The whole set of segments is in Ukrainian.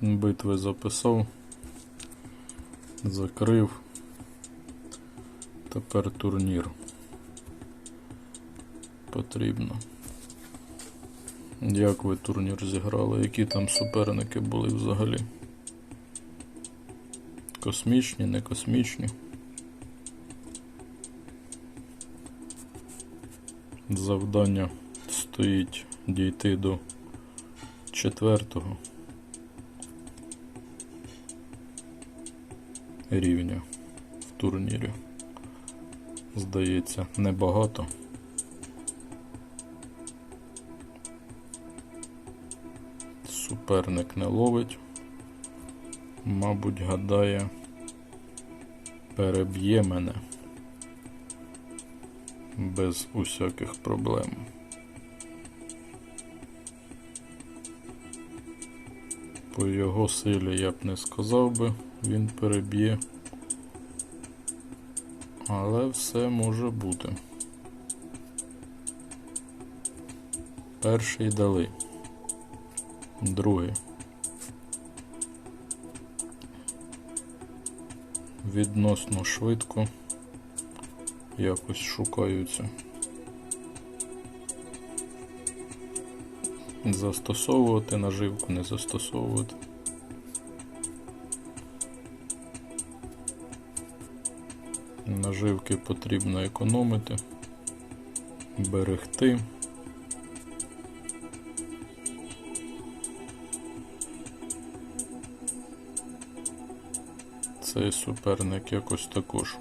Битви записав. Закрив. Тепер турнір. Потрібно. Як ви турнір зіграли? Які там суперники були взагалі? Космічні, не космічні. Завдання стоїть дійти до четвертого рівня в турнірі. Здається, небагато. Суперник не ловить. Мабуть, гадає, переб'є мене без усяких проблем. По його силі я б не сказав би, він переб'є. Але все може бути. Перший дали. Другий. Відносно швидко якось шукаються. Застосовувати наживку, не застосовувати. Наживки потрібно економити, берегти. Цей суперник якось також.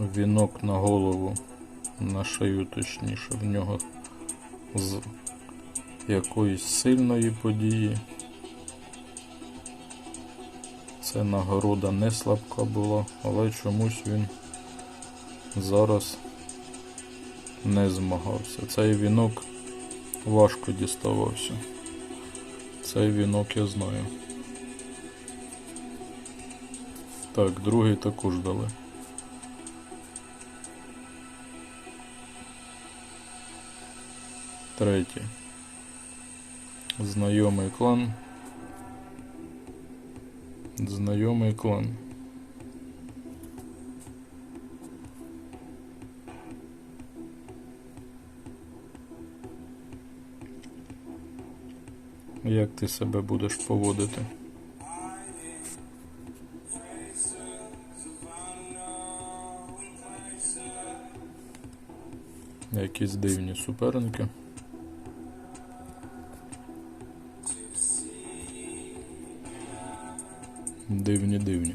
Вінок на голову, на шию точніше, в нього з якоїсь сильної події. Це нагорода не слабка була, але чомусь він зараз не змагався. Цей вінок важко діставався. Цей вінок я знаю. Так, другий також дали. Третій. Знайомий клан. Знайомий клан. Як ти себе будеш поводити? Якісь дивні суперники. Дивні, дивні.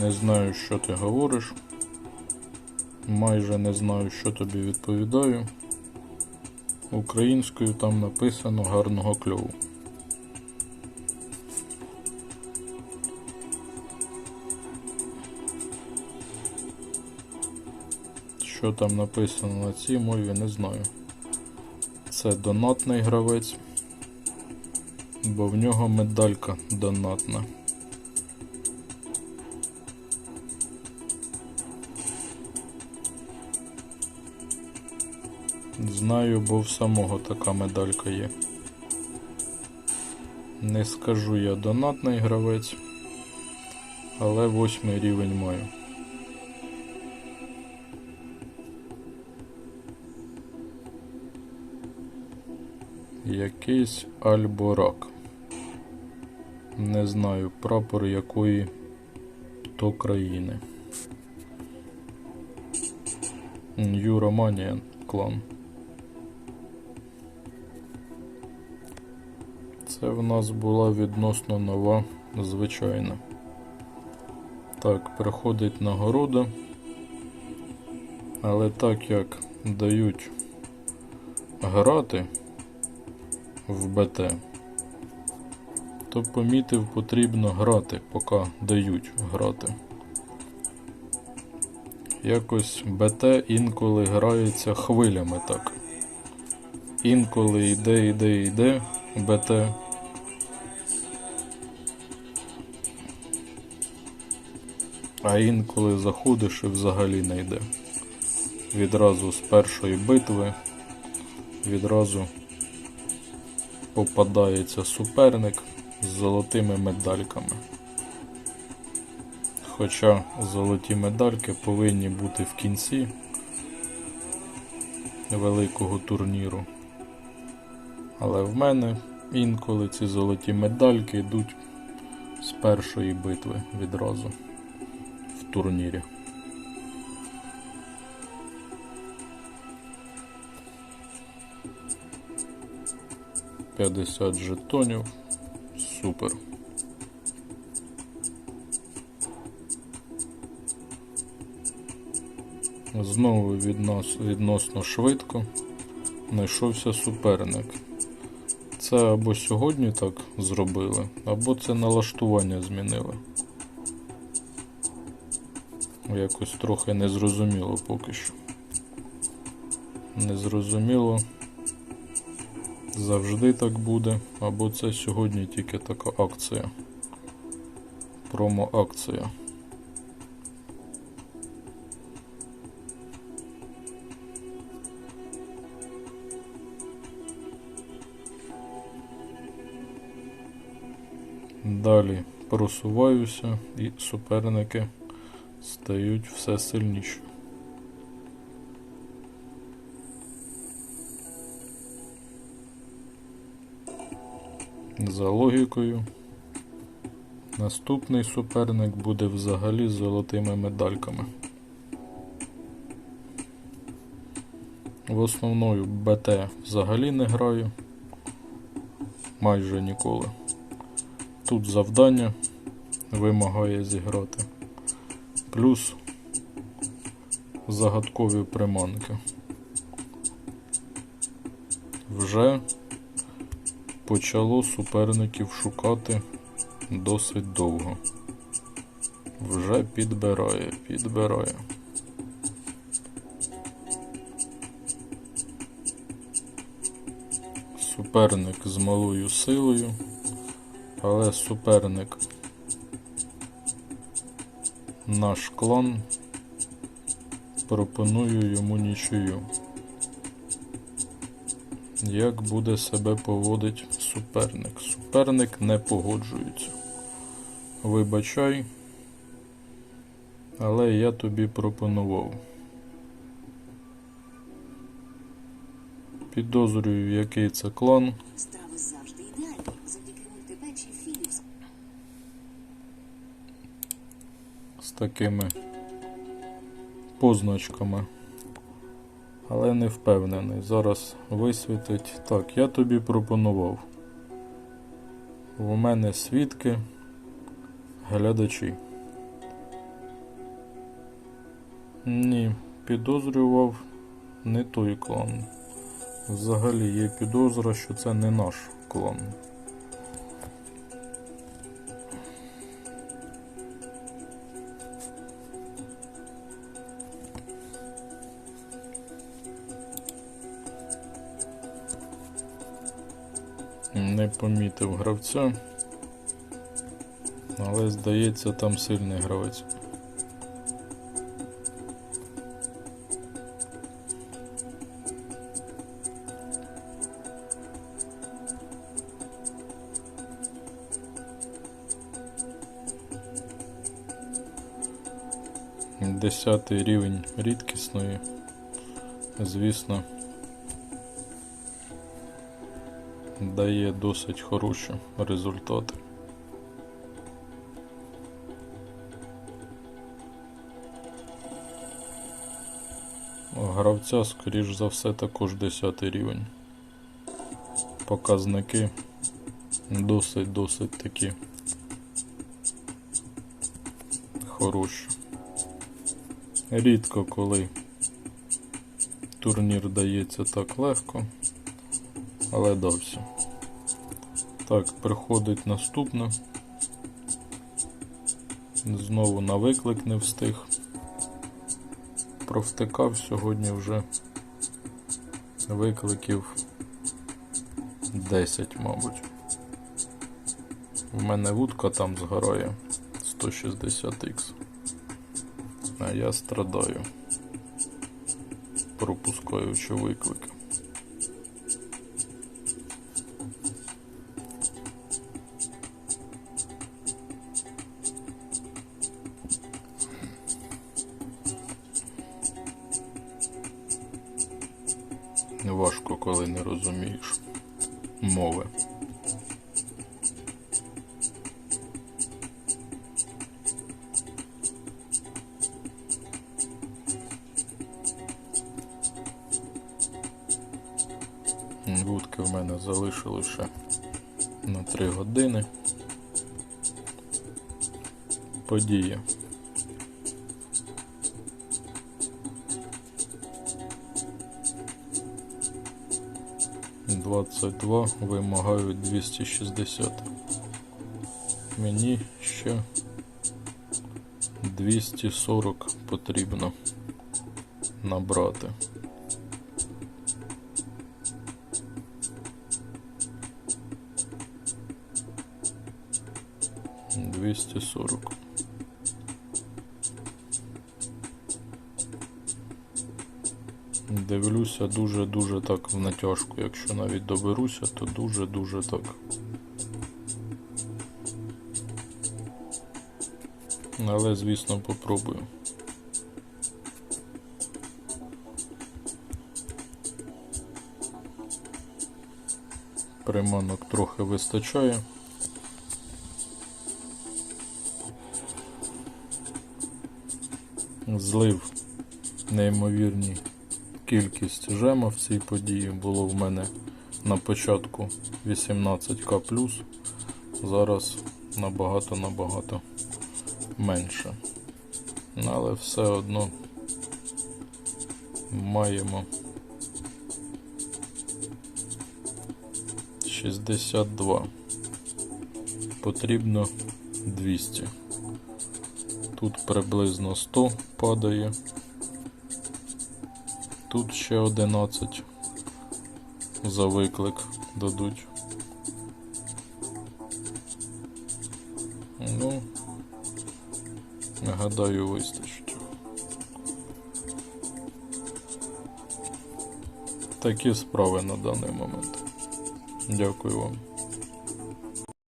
Не знаю, що ти говориш. Майже не знаю, що тобі відповідаю. Українською там написано гарного кльову. Що там написано на цій мові, не знаю. Це донатний гравець, бо в нього медалька донатна. Знаю, бо в самого така медалька є. Не скажу я донатний гравець, але восьмий рівень маю. Якийсь Альборак. Не знаю прапор якої то країни. Нью клан. Це в нас була відносно нова, звичайна. Так, приходить нагорода. Але так як дають грати в БТ, то помітив, потрібно грати, поки дають грати. Якось БТ інколи грається хвилями так. Інколи йде, йде, йде БТ. А інколи заходиш і взагалі не йде. Відразу з першої битви, відразу попадається суперник з золотими медальками. Хоча золоті медальки повинні бути в кінці великого турніру. Але в мене інколи ці золоті медальки йдуть з першої битви відразу в турнірі. П'ятдесят жетонів. Супер. Знову віднос, відносно швидко знайшовся суперник. Це або сьогодні так зробили, або це налаштування змінили. Якось трохи незрозуміло поки що. Незрозуміло. Завжди так буде, або це сьогодні тільки така акція. Промо-акція. Далі просуваюся і суперники стають все сильніші. За логікою, наступний суперник буде взагалі з золотими медальками. В основною БТ взагалі не граю майже ніколи. Тут завдання вимагає зіграти. Плюс загадкові приманки. Вже почало суперників шукати досить довго. Вже підбирає, підбирає. Суперник з малою силою, але суперник наш клан пропоную йому нічию. Як буде себе поводить суперник? Суперник не погоджується. Вибачай, але я тобі пропонував. Підозрюю, який це клан. Страви завжди ідеальні завдяки мультипечі Філіпс. з такими позначками. Але не впевнений. Зараз висвітить. Так, я тобі пропонував. У мене свідки, глядачі. Ні, підозрював не той клан. Взагалі є підозра, що це не наш клан. Не помітив гравця, але здається, там сильний гравець. Десятий рівень рідкісної, звісно. Дає досить хороші результати. Гравця, скоріш за все, також 10 рівень. Показники досить-досить такі хороші. Рідко коли турнір дається так легко але дався. Так, приходить наступне. Знову на виклик не встиг. Провтикав сьогодні вже викликів 10, мабуть. У мене вудка там згорає 160х. А я страдаю, пропускаючи виклики. Важко, коли не розумієш мови. Вудки в мене залишилось ще на 3 години. Подія. Двадцять два вимагають 260. Мені ще 240 потрібно набрати. Двісті сорок. Дивлюся дуже-дуже так в натяжку. Якщо навіть доберуся, то дуже-дуже так. Але, звісно, попробую. Приманок трохи вистачає. Злив неймовірні кількість жема в цій події було в мене на початку 18к зараз набагато-набагато менше. Але все одно маємо 62. Потрібно 200. Тут приблизно 100 падає. Тут ще 11 за виклик дадуть. Ну, гадаю, вистачить. Такі справи на даний момент. Дякую вам.